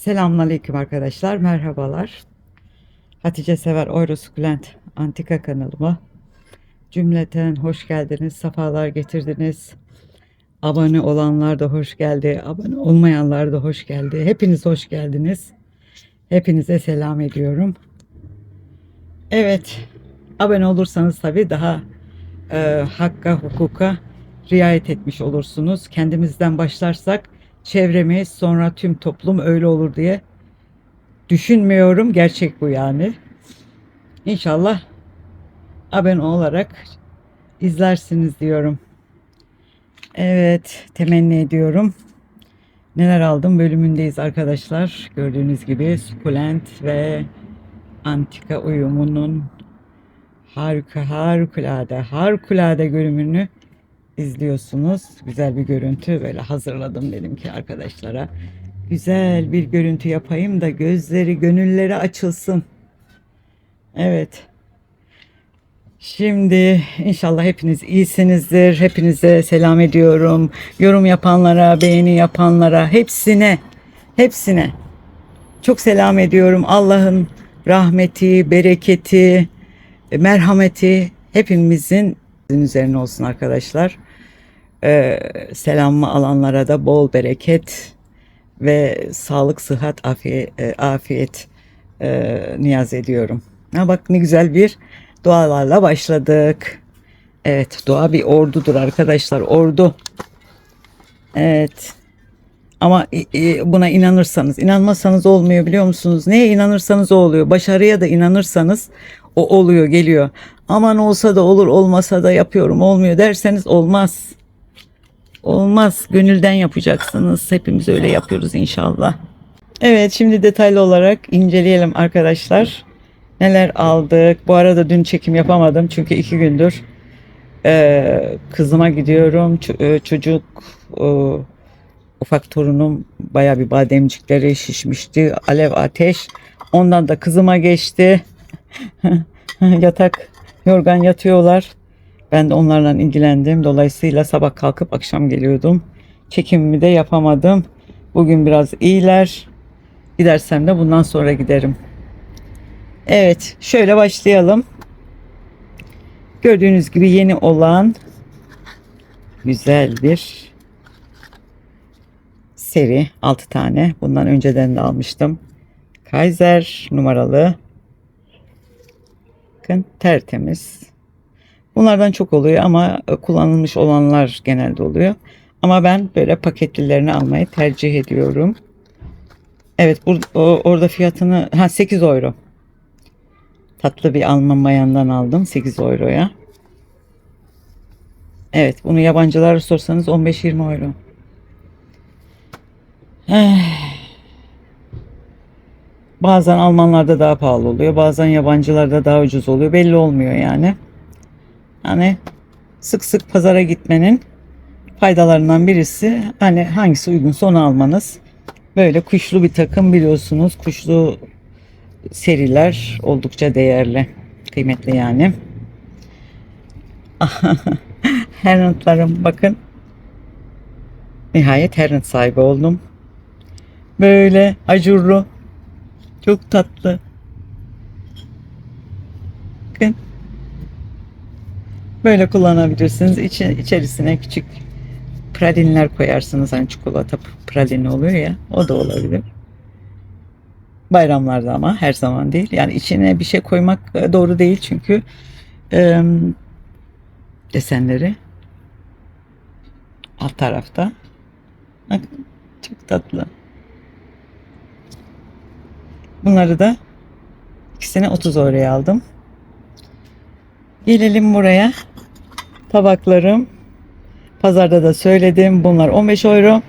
Selamünaleyküm arkadaşlar, merhabalar. Hatice Sever Eurosukulent Antika kanalıma cümleten hoş geldiniz, sefalar getirdiniz. Abone olanlar da hoş geldi, abone olmayanlar da hoş geldi. Hepiniz hoş geldiniz. Hepinize selam ediyorum. Evet, abone olursanız tabii daha e, hakka, hukuka riayet etmiş olursunuz. Kendimizden başlarsak çevremiz sonra tüm toplum öyle olur diye düşünmüyorum. Gerçek bu yani. İnşallah abone olarak izlersiniz diyorum. Evet, temenni ediyorum. Neler aldım bölümündeyiz arkadaşlar. Gördüğünüz gibi sukulent ve antika uyumunun harika harikulade harikulade görünümünü izliyorsunuz. Güzel bir görüntü böyle hazırladım dedim ki arkadaşlara. Güzel bir görüntü yapayım da gözleri gönülleri açılsın. Evet. Şimdi inşallah hepiniz iyisinizdir. Hepinize selam ediyorum. Yorum yapanlara, beğeni yapanlara, hepsine, hepsine çok selam ediyorum. Allah'ın rahmeti, bereketi, merhameti hepimizin üzerine olsun arkadaşlar. Ee, selamımı alanlara da bol bereket ve sağlık, sıhhat, afiyet, e, afiyet e, niyaz ediyorum. Ha bak ne güzel bir dualarla başladık. Evet, dua bir ordudur arkadaşlar, ordu. Evet. Ama e, buna inanırsanız, inanmazsanız olmuyor biliyor musunuz? Neye inanırsanız o oluyor. Başarıya da inanırsanız o oluyor, geliyor. Aman olsa da olur, olmasa da yapıyorum, olmuyor derseniz olmaz. Olmaz. Gönülden yapacaksınız. Hepimiz öyle yapıyoruz inşallah. Evet, şimdi detaylı olarak inceleyelim arkadaşlar. Neler aldık? Bu arada dün çekim yapamadım çünkü iki gündür e, kızıma gidiyorum. Ç- e, çocuk e, ufak torunum baya bir bademcikleri şişmişti. Alev ateş. Ondan da kızıma geçti. Yatak yorgan yatıyorlar. Ben de onlarla ilgilendim. Dolayısıyla sabah kalkıp akşam geliyordum. Çekimimi de yapamadım. Bugün biraz iyiler. Gidersem de bundan sonra giderim. Evet, şöyle başlayalım. Gördüğünüz gibi yeni olan güzel bir seri 6 tane. Bundan önceden de almıştım. Kaiser numaralı. Bakın tertemiz. Bunlardan çok oluyor ama kullanılmış olanlar genelde oluyor. Ama ben böyle paketlilerini almayı tercih ediyorum. Evet bur- o- orada fiyatını ha 8 euro. Tatlı bir Alman bayandan aldım 8 euroya. Evet bunu yabancılara sorsanız 15-20 euro. Bazen Almanlarda daha pahalı oluyor. Bazen yabancılarda daha ucuz oluyor. Belli olmuyor yani. Hani sık sık pazara gitmenin faydalarından birisi hani hangisi uygunsa onu almanız. Böyle kuşlu bir takım biliyorsunuz. Kuşlu seriler oldukça değerli. Kıymetli yani. Herentlarım bakın. Nihayet Herent sahibi oldum. Böyle acurlu. Çok tatlı. Böyle kullanabilirsiniz. İçi, içerisine küçük pralinler koyarsınız. Hani çikolata pralini oluyor ya. O da olabilir. Bayramlarda ama her zaman değil. Yani içine bir şey koymak e, doğru değil çünkü e, desenleri alt tarafta. Bak, çok tatlı. Bunları da ikisini 30 euroya aldım. Gelelim buraya. Tabaklarım. Pazarda da söyledim. Bunlar 15 euro.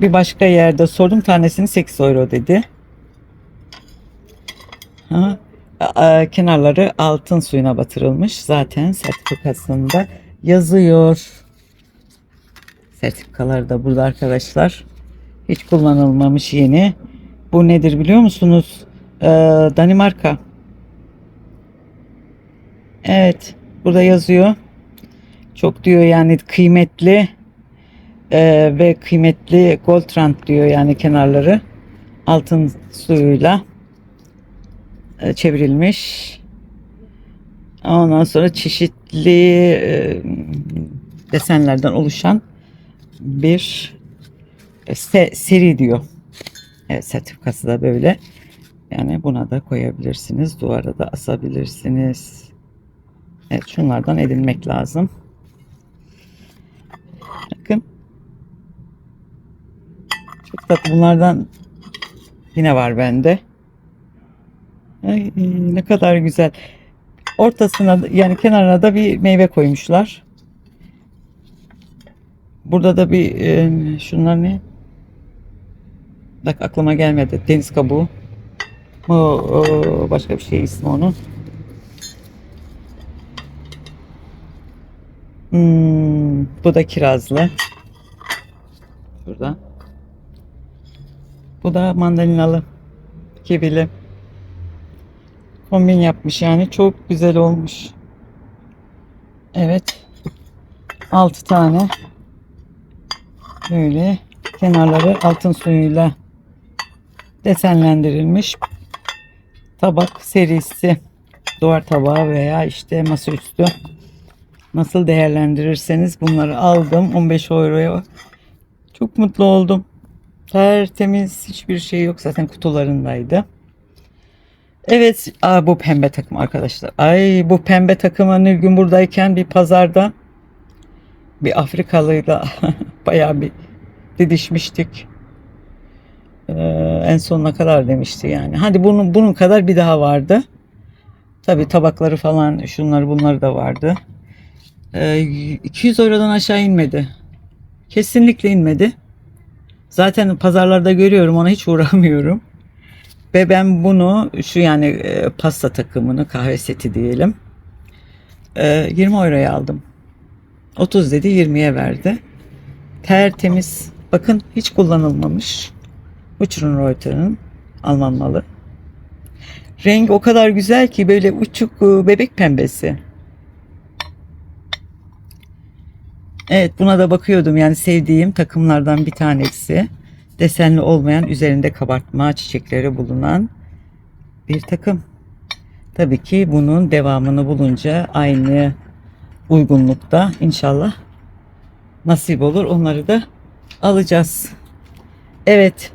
Bir başka yerde sordum. Tanesini 8 euro dedi. Ha, kenarları altın suyuna batırılmış. Zaten sertifikasında yazıyor. Sertifikalar da burada arkadaşlar. Hiç kullanılmamış yeni. Bu nedir biliyor musunuz? Ee, Danimarka. Evet. Burada yazıyor. Çok diyor yani kıymetli. Ee, ve kıymetli Goldtrand diyor yani kenarları altın suyuyla e, çevrilmiş. Ondan sonra çeşitli e, desenlerden oluşan bir e, se- seri diyor. Evet, sertifikası da böyle. Yani buna da koyabilirsiniz. Duvara da asabilirsiniz. Evet şunlardan edinmek lazım. Bakın. Çok tatlı. Bunlardan yine var bende. Ay, ne kadar güzel. Ortasına yani kenarına da bir meyve koymuşlar. Burada da bir e, şunlar ne? Bak aklıma gelmedi. Deniz kabuğu. O, o, başka bir şey ismi onun. Hmm, bu da kirazlı. Şurada. Bu da mandalinalı. Kivili. Kombin yapmış yani. Çok güzel olmuş. Evet. 6 tane. Böyle kenarları altın suyuyla desenlendirilmiş tabak serisi duvar tabağı veya işte masaüstü nasıl değerlendirirseniz bunları aldım. 15 euroya. Çok mutlu oldum. Tertemiz hiçbir şey yok. Zaten kutularındaydı. Evet aa, bu pembe takım arkadaşlar. Ay bu pembe takımı Nilgün buradayken bir pazarda bir Afrikalıyla bayağı bir didişmiştik. Ee, en sonuna kadar demişti yani. Hadi bunun bunun kadar bir daha vardı. Tabi tabakları falan şunları bunları da vardı. Ee, 200 eurodan aşağı inmedi. Kesinlikle inmedi. Zaten pazarlarda görüyorum ona hiç uğramıyorum. Ve ben bunu şu yani e, pasta takımını kahve seti diyelim. e, 20 euroya aldım. 30 dedi 20'ye verdi. Tertemiz. Bakın hiç kullanılmamış. Uçurun Reuter'ın Alman malı. Renk o kadar güzel ki böyle uçuk e, bebek pembesi. Evet buna da bakıyordum yani sevdiğim takımlardan bir tanesi. Desenli olmayan üzerinde kabartma çiçekleri bulunan bir takım. Tabii ki bunun devamını bulunca aynı uygunlukta inşallah nasip olur onları da alacağız. Evet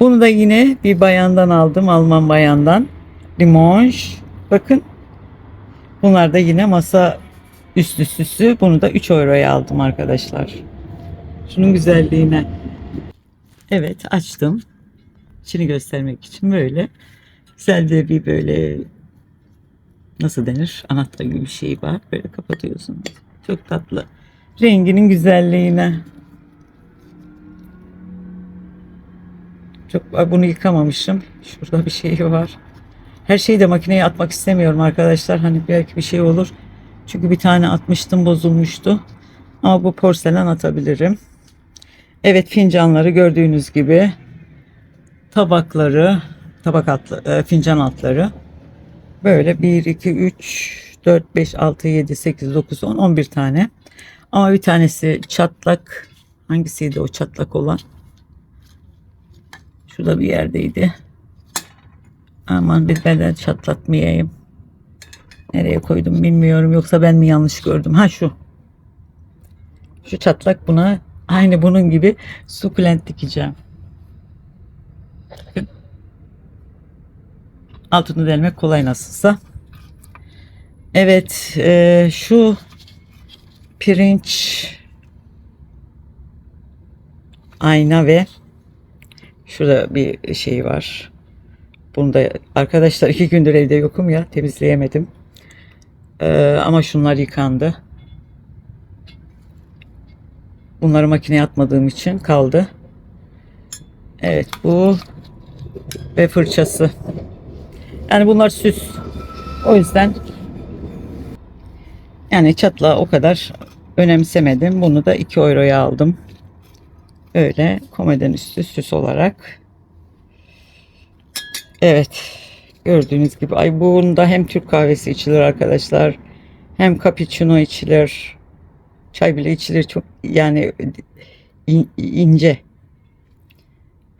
bunu da yine bir bayandan aldım. Alman bayandan. Limonj. Bakın. Bunlar da yine masa üstü süsü. Bunu da 3 euroya aldım arkadaşlar. Şunun güzelliğine. Evet açtım. İçini göstermek için böyle. Güzel de bir böyle nasıl denir? Anahtar gibi bir şey var. Böyle kapatıyorsunuz. Çok tatlı. Renginin güzelliğine. Çok bunu yıkamamışım. Şurada bir şey var. Her şeyi de makineye atmak istemiyorum arkadaşlar. Hani belki bir şey olur. Çünkü bir tane atmıştım bozulmuştu. Ama bu porselen atabilirim. Evet fincanları gördüğünüz gibi tabakları, tabak altlı, e, fincan altları böyle 1, 2, 3, 4, 5, 6, 7, 8, 9, 10, 11 tane. Ama bir tanesi çatlak. Hangisiydi o çatlak olan? Şurada bir yerdeydi. Aman bir beden çatlatmayayım. Nereye koydum bilmiyorum. Yoksa ben mi yanlış gördüm? Ha şu. Şu çatlak buna aynı bunun gibi sukulent dikeceğim. Altını delmek kolay nasılsa. Evet. e, şu pirinç ayna ve Şurada bir şey var. Bunu da arkadaşlar iki gündür evde yokum ya temizleyemedim. Ee, ama şunlar yıkandı. Bunları makineye atmadığım için kaldı. Evet bu ve fırçası. Yani bunlar süs. O yüzden yani çatla o kadar önemsemedim. Bunu da 2 euroya aldım. Öyle komeden üstü süs olarak. Evet. Gördüğünüz gibi ay bunda hem Türk kahvesi içilir arkadaşlar. Hem cappuccino içilir. Çay bile içilir çok yani in- ince.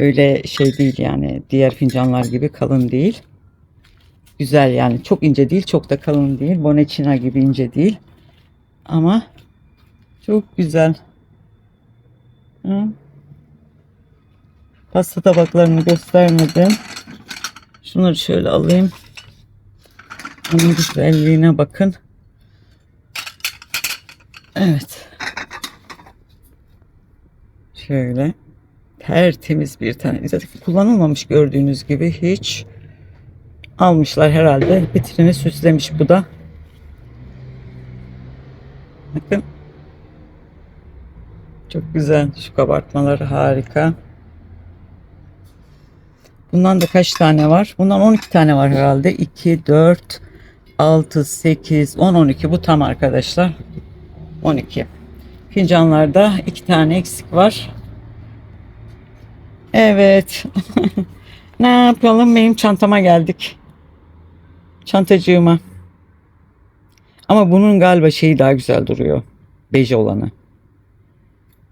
Öyle şey değil yani diğer fincanlar gibi kalın değil. Güzel yani çok ince değil çok da kalın değil. Bonecina gibi ince değil. Ama çok güzel. Hı? Pasta tabaklarını göstermedim. Şunları şöyle alayım. Onun güzelliğine bakın. Evet. Şöyle tertemiz bir tane. Zaten kullanılmamış gördüğünüz gibi hiç almışlar herhalde. Vitrini süslemiş bu da. Bakın. Çok güzel. Şu kabartmaları harika. Bundan da kaç tane var? Bundan 12 tane var herhalde. 2, 4, 6, 8, 10, 12. Bu tam arkadaşlar. 12. Fincanlarda 2 tane eksik var. Evet. ne yapalım? Benim çantama geldik. Çantacığıma. Ama bunun galiba şeyi daha güzel duruyor. Bej olanı.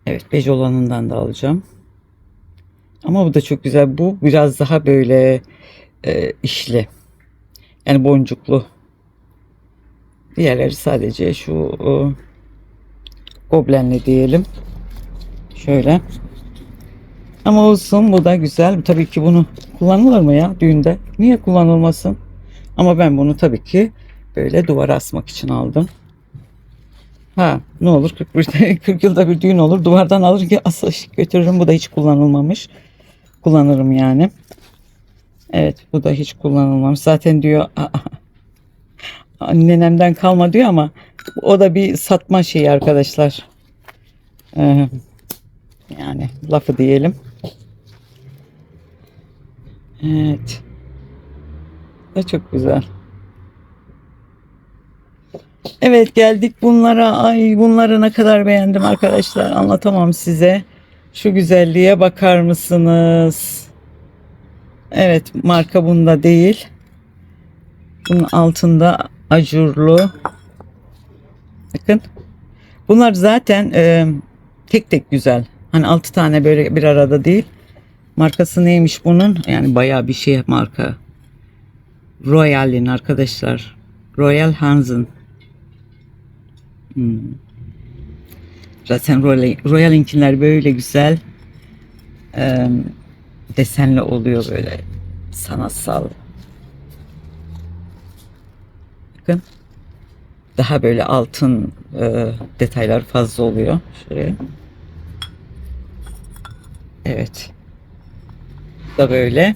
Evet bej olanından da alacağım. Ama bu da çok güzel. Bu biraz daha böyle e, işli. Yani boncuklu. Diğerleri sadece şu e, goblenli diyelim. Şöyle. Ama olsun bu da güzel. Tabii ki bunu kullanılır mı ya düğünde? Niye kullanılmasın? Ama ben bunu tabii ki böyle duvara asmak için aldım. Ha ne olur 41'de 40 yılda bir düğün olur. Duvardan alır ki asıl götürürüm. Bu da hiç kullanılmamış. Kullanırım yani. Evet bu da hiç kullanılmamış. Zaten diyor nenemden kalma diyor ama o da bir satma şeyi arkadaşlar. Ee, yani lafı diyelim. Evet. Da çok güzel. Evet geldik bunlara. Ay bunları ne kadar beğendim arkadaşlar. Anlatamam size. Şu güzelliğe bakar mısınız? Evet marka bunda değil. Bunun altında ajurlu. Bakın. Bunlar zaten e, tek tek güzel. Hani altı tane böyle bir arada değil. Markası neymiş bunun? Yani bayağı bir şey marka. Royal'in arkadaşlar. Royal Hansen. Hmm. Zaten Royal, Royal'inkiler böyle güzel e, desenli oluyor böyle sanatsal. Bakın daha böyle altın e, detaylar fazla oluyor. Şuraya. Evet. Bu da böyle.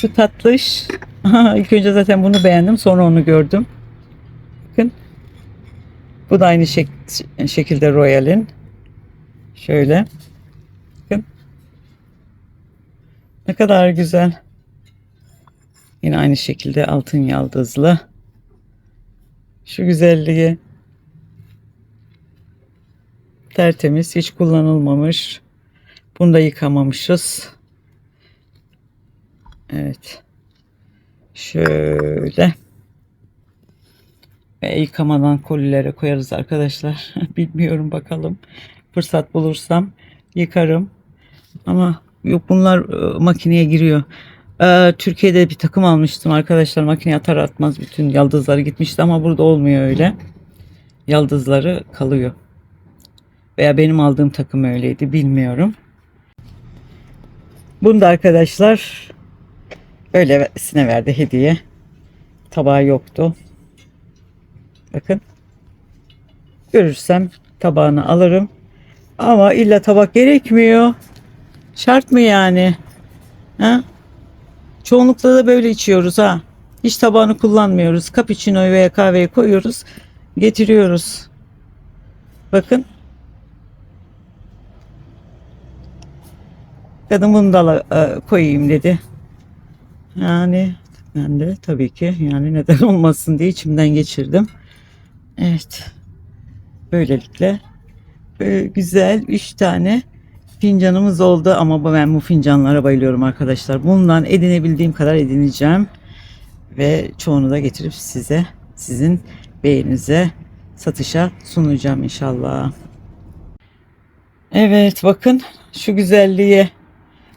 Şu tatlış. İlk önce zaten bunu beğendim. Sonra onu gördüm. Bu da aynı şek- şekilde Royal'in. Şöyle. Bakın. Ne kadar güzel. Yine aynı şekilde altın yaldızlı. Şu güzelliği. Tertemiz, hiç kullanılmamış. Bunu da yıkamamışız. Evet. Şöyle. Ve yıkamadan kolilere koyarız arkadaşlar. Bilmiyorum bakalım. Fırsat bulursam yıkarım. Ama yok bunlar e, makineye giriyor. Ee, Türkiye'de bir takım almıştım arkadaşlar. Makineye atar atmaz bütün yaldızları gitmişti ama burada olmuyor öyle. Yaldızları kalıyor. Veya benim aldığım takım öyleydi bilmiyorum. Bunu da arkadaşlar öylesine verdi hediye. Tabağı yoktu. Bakın. Görürsem tabağını alırım. Ama illa tabak gerekmiyor. Şart mı yani? Ha? Çoğunlukla da böyle içiyoruz ha. Hiç tabağını kullanmıyoruz. Cappuccino'yu veya kahveyi koyuyoruz. Getiriyoruz. Bakın. Kadın bunu da e, koyayım dedi. Yani ben de tabii ki yani neden olmasın diye içimden geçirdim. Evet. Böylelikle böyle güzel üç tane fincanımız oldu ama ben bu fincanlara bayılıyorum arkadaşlar. Bundan edinebildiğim kadar edineceğim ve çoğunu da getirip size sizin beğeninize satışa sunacağım inşallah. Evet bakın şu güzelliğe.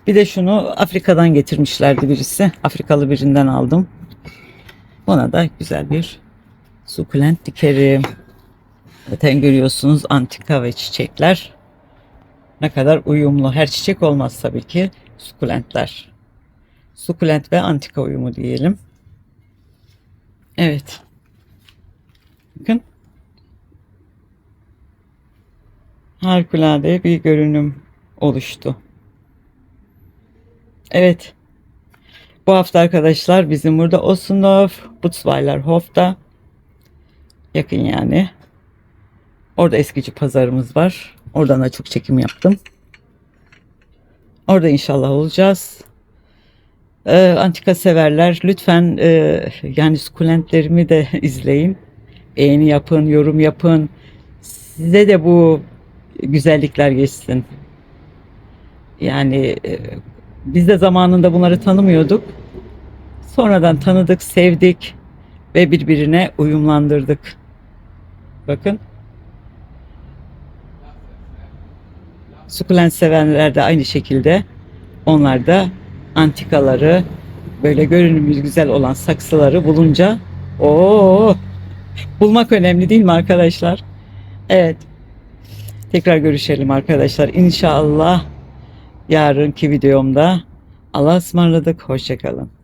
Bir de şunu Afrika'dan getirmişlerdi birisi. Afrikalı birinden aldım. Buna da güzel bir sukulent dikerim. Zaten görüyorsunuz antika ve çiçekler. Ne kadar uyumlu. Her çiçek olmaz tabii ki. Sukulentler. Sukulent ve antika uyumu diyelim. Evet. Bakın. Harikulade bir görünüm oluştu. Evet. Bu hafta arkadaşlar bizim burada Ossendorf, Butzweilerhof'ta yakın yani. Orada eskici pazarımız var. Oradan da çok çekim yaptım. Orada inşallah olacağız. Ee, antika severler lütfen e, yani sukulentlerimi de izleyin. Beğeni yapın, yorum yapın. Size de bu güzellikler geçsin. Yani e, biz de zamanında bunları tanımıyorduk. Sonradan tanıdık, sevdik ve birbirine uyumlandırdık. Bakın. Sukulent sevenler de aynı şekilde onlar da antikaları böyle görünümü güzel olan saksıları bulunca o bulmak önemli değil mi arkadaşlar? Evet. Tekrar görüşelim arkadaşlar. İnşallah yarınki videomda Allah'a ısmarladık. Hoşçakalın.